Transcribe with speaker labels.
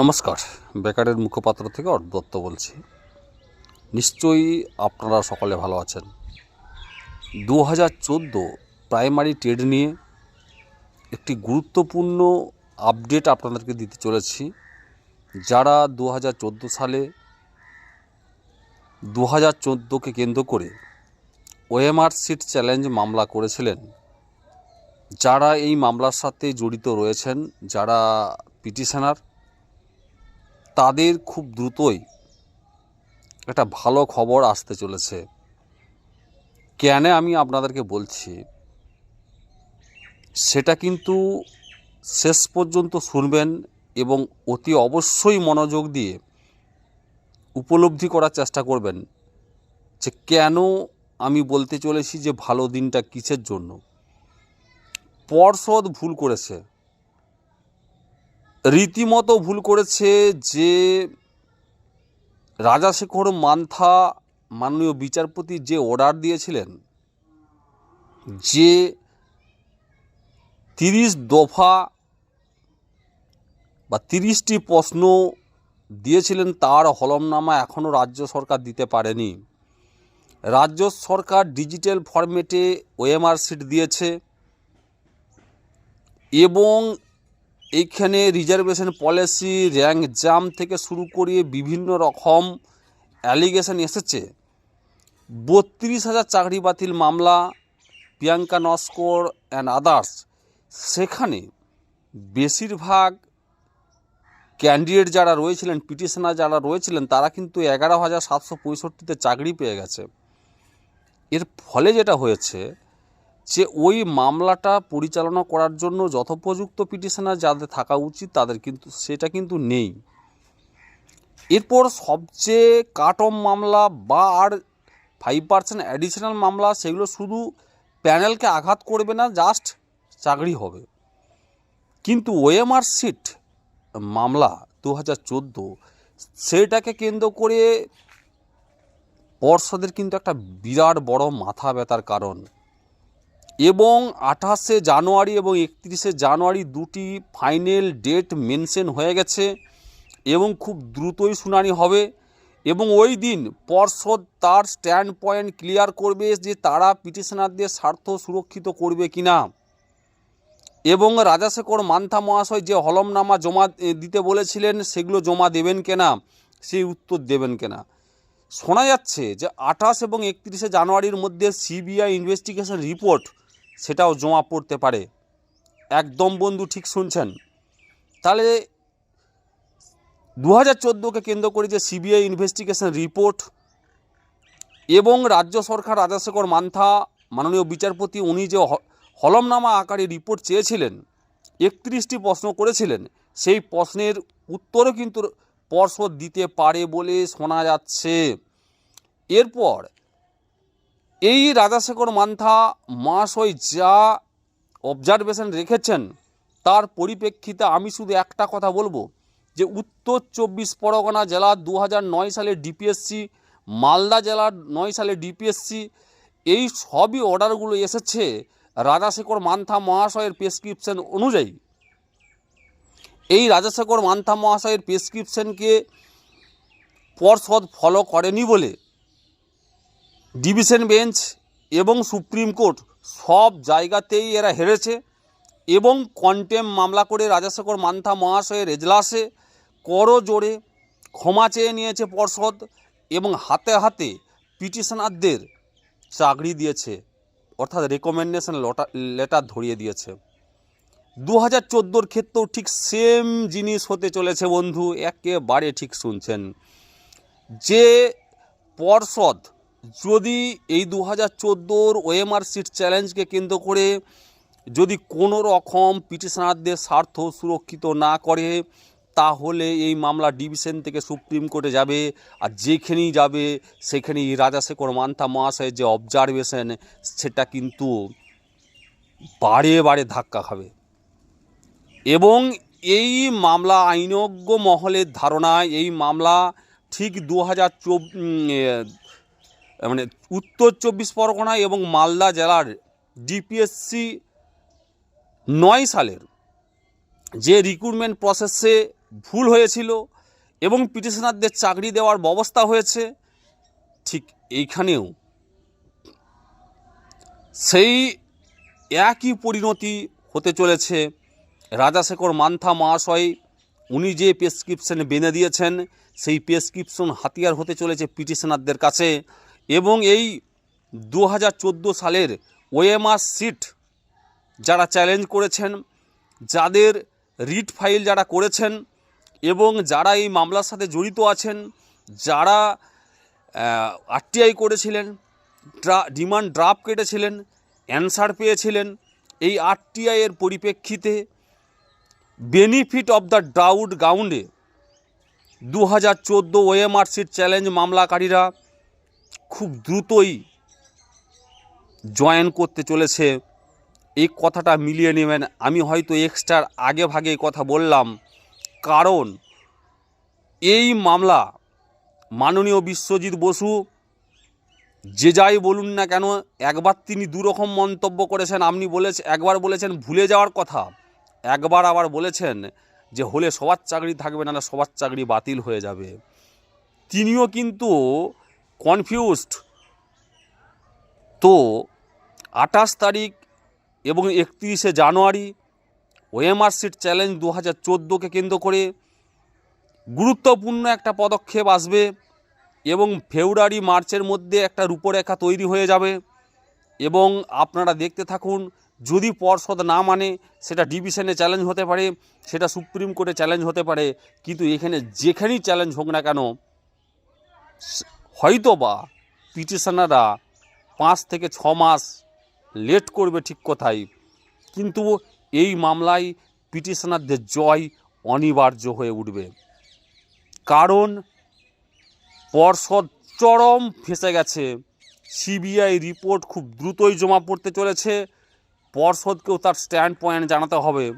Speaker 1: নমস্কার। বেকারের মুখপাত্র থেকে অর্ক দত্ত বলছি। নিশ্চয়ই আপনারা সকলে ভালো আছেন। দু হাজার চোদ্দ প্রাইমারি টেড নিয়ে একটি গুরুত্বপূর্ণ আপডেট আপনাদেরকে দিতে চলেছি। যারা দু হাজার চোদ্দ সালে দু হাজার চোদ্দোকে কেন্দ্র করে ওএমআর সিট চ্যালেঞ্জ মামলা করেছিলেন, যারা এই মামলার সাথে জড়িত রয়েছেন, যারা পিটিশনার তাদের খুব দ্রুতই একটা ভালো খবর আসতে চলেছে। কেন আমি আপনাদেরকে বলছি, সেটা কিন্তু শেষ পর্যন্ত শুনবেন এবং অতি অবশ্যই মনোযোগ দিয়ে উপলব্ধি করার চেষ্টা করবেন যে কেন আমি বলতে চলেছি যে ভালো দিনটা কিসের জন্য। পর্ষদ ভুল করেছে। রীতিমতো ভুল করেছে যে রাজাশেখর মান্থা মাননীয় বিচারপতি যে অর্ডার দিয়েছিলেন, যে তিরিশ দফা বা তিরিশটি প্রশ্ন দিয়েছিলেন, তার হলমনামা এখনও রাজ্য সরকার দিতে পারেনি। রাজ্য সরকার ডিজিটাল ফরম্যাটে ওএমআর সিট দিয়েছে এবং এইখানে রিজার্ভেশন পলিসি র্যাঙ্ক জাম থেকে শুরু করিয়ে বিভিন্ন রকম অ্যালিগেশন এসেছে। বত্রিশ হাজার চাকরি বাতিল মামলা, প্রিয়াঙ্কা নস্কর অ্যান্ড আদার্স সেখানে বেশিরভাগ ক্যান্ডিডেট যারা রয়েছিলেন পিটিশনার যারা রয়েছিলেন, তারা কিন্তু এগারো হাজার সাতশো পঁয়ষট্টিতে চাকরি পেয়ে গেছে। এর ফলে যেটা হয়েছে যে ওই মামলাটা পরিচালনা করার জন্য যথোপযুক্ত পিটিশনার যাদের থাকা উচিত, তাদের কিন্তু, সেটা কিন্তু নেই। এরপর সবচেয়ে কাট অফ মামলা বা আর ফাইভ পার্সেন্ট অ্যাডিশনাল মামলা, সেগুলো শুধু প্যানেলকে আঘাত করবে না জাস্ট চাকরি হবে। কিন্তু ওএমআর সিট মামলা দু হাজার চোদ্দ, সেটাকে কেন্দ্র করে পর্ষদের কিন্তু একটা বিরাট বড় মাথা ব্যথার কারণ। এবং আঠাশে জানুয়ারি এবং একত্রিশে জানুয়ারি দুটি ফাইনাল ডেট মেনশন হয়ে গেছে এবং খুব দ্রুতই শুনানি হবে এবং ওই দিন পর্ষদ তার স্ট্যান্ড পয়েন্ট ক্লিয়ার করবে যে তারা পিটিশনারদের স্বার্থ সুরক্ষিত করবে কি না এবং রাজাশেখর মান্থা মহাশয় যে হলমনামা জমা দিতে বলেছিলেন, সেগুলো জমা দেবেন কেনা? সেই উত্তর দেবেন কেনা। শোনা যাচ্ছে যে আঠাশ এবং একত্রিশে জানুয়ারির মধ্যে সিবিআই ইনভেস্টিগেশন রিপোর্ট সেটাও জমা পড়তে পারে। একদম বন্ধু, ঠিক শুনছেন? তাহলে দু হাজার চোদ্দোকে কেন্দ্র করে যে সিবিআই ইনভেস্টিগেশন রিপোর্ট এবং রাজ্য সরকার রাজাশেখর মান্থা, মাননীয় বিচারপতি, উনি যে হলমনামা আকারে রিপোর্ট চেয়েছিলেন, একত্রিশটি প্রশ্ন করেছিলেন, সেই প্রশ্নের উত্তরও কিন্তু পর্ষদ দিতে পারে বলে শোনা যাচ্ছে। এরপর এই রাজাশেখর মান্থা মহাশয় যা অবজারভেশন রেখেছেন, তার পরিপ্রেক্ষিতে আমি শুধু একটা কথা বলব, যে উত্তর চব্বিশ পরগনা জেলা দু নয় সালে ডিপিএসসি মালদা জেলার নয় সালে ডিপিএসসি এই সবই অর্ডারগুলো এসেছে রাজাশেখর মান্থা মহাশয়ের প্রেসক্রিপশন অনুযায়ী। এই রাজাশেখর মান্থা মহাশয়ের প্রেসক্রিপশনকে পর্ষদ ফলো করেনি বলে ডিভিশন বেঞ্চ এবং সুপ্রিম কোর্ট সব জায়গাতেই এরা হেরেছে এবং কন্টেম মামলা করে রাজাশেখর মান্থা মহাশয়ের এজলাসে করো জোরে ক্ষমা চেয়ে নিয়েছে পর্ষদ এবং হাতে হাতে পিটিশনারদের চাকরি দিয়েছে, অর্থাৎ রেকমেন্ডেশন লেটার ধরিয়ে দিয়েছে। দু হাজার চোদ্দোর ক্ষেত্রেও ঠিক সেম জিনিস হতে চলেছে বন্ধু, একেবারে ঠিক শুনছেন। যে পর্ষদ যদি এই দু হাজার চোদ্দোর ওএমআর সিট চ্যালেঞ্জকে কেন্দ্র করে যদি কোনো রকম পিটিশনারদের স্বার্থ সুরক্ষিত না করে, তাহলে এই মামলা ডিভিশন থেকে সুপ্রিম কোর্টে যাবে। আর যেখানেই যাবে, সেখানেই রাজাশেখর মান্থা মহাশয়ের যে অবজারভেশন সেটা কিন্তু বারে বারে ধাক্কা খাবে। এবং এই মামলা আইনজ্ঞ মহলের ধারণায় এই মামলা ঠিক দু হাজার মানে উত্তর চব্বিশ পরগনা এবং মালদা জেলার ডিপিএসসি নয় সালের যে রিক্রুটমেন্ট প্রসেসে ভুল হয়েছিল এবং পিটিশনারদের চাকরি দেওয়ার ব্যবস্থা হয়েছে, ঠিক এইখানেও সেই একই পরিণতি হতে চলেছে। রাজাশেখর মান্থা মহাশয়, উনি যে প্রেসক্রিপশন বেঁধে দিয়েছেন, সেই প্রেসক্রিপশন হাতিয়ার হতে চলেছে পিটিশনারদের কাছে। এবং এই দু হাজার চোদ্দ সালের ওএমআর সিট যারা চ্যালেঞ্জ করেছেন, যাদের রিট ফাইল যারা করেছেন এবং যারা এই মামলার সাথে জড়িত আছেন, যারা আরটিআই করেছিলেন ডিমান্ড ড্রাফট কেটেছিলেন, অ্যান্সার পেয়েছিলেন, এই আরটিআই এর পরিপ্রেক্ষিতে বেনিফিট অফ দ্য ডাউট গ্রাউন্ডে দু হাজার চোদ্দ ওএমআর সিট চ্যালেঞ্জ মামলাকারীরা খুব দ্রুতই জয়েন করতে চলেছে। এই কথাটা মিলিয়ে নেবেন। আমি হয়তো এক্সট্রার আগে ভাগে কথা বললাম। কারণ এই মামলা মাননীয় বিশ্বজিৎ বসু যে যাই বলুন না কেন, একবার তিনি দুরকম মন্তব্য করেছেন, আপনি বলেছেন একবার বলেছেন ভুলে যাওয়ার কথা। একবার আবার বলেছেন যে হলে সবার চাকরি থাকবে না সবার চাকরি বাতিল হয়ে যাবে। তিনিও কিন্তু কনফিউজড তো আঠাশ তারিখ এবং একত্রিশে জানুয়ারি ওএমআর সিট চ্যালেঞ্জ দু হাজার চোদ্দোকে কেন্দ্র করে গুরুত্বপূর্ণ একটা পদক্ষেপ আসবে এবং ফেব্রুয়ারি, মার্চের মধ্যে একটা রূপরেখা তৈরি হয়ে যাবে এবং আপনারা দেখতে থাকুন, যদি পর্ষদ না মানে সেটা ডিভিশনে চ্যালেঞ্জ হতে পারে, সেটা সুপ্রিম কোর্টে চ্যালেঞ্জ হতে পারে, কিন্তু এখানে যেখানেই চ্যালেঞ্জ হোক না কেন স- হয়তো বা পিটিশনাররা পাঁচ থেকে ছ মাস লেট করবে ঠিক কথাই, কিন্তু এই মামলায় পিটিশনারদের জয় অনিবার্য হয়ে উঠবে। কারণ পর্ষদ চরম ফেসে গেছে। সিবিআই রিপোর্ট খুব দ্রুতই জমা পড়তে চলেছে। পর্ষদকেও তার স্ট্যান্ড পয়েন্ট জানাতে হবে।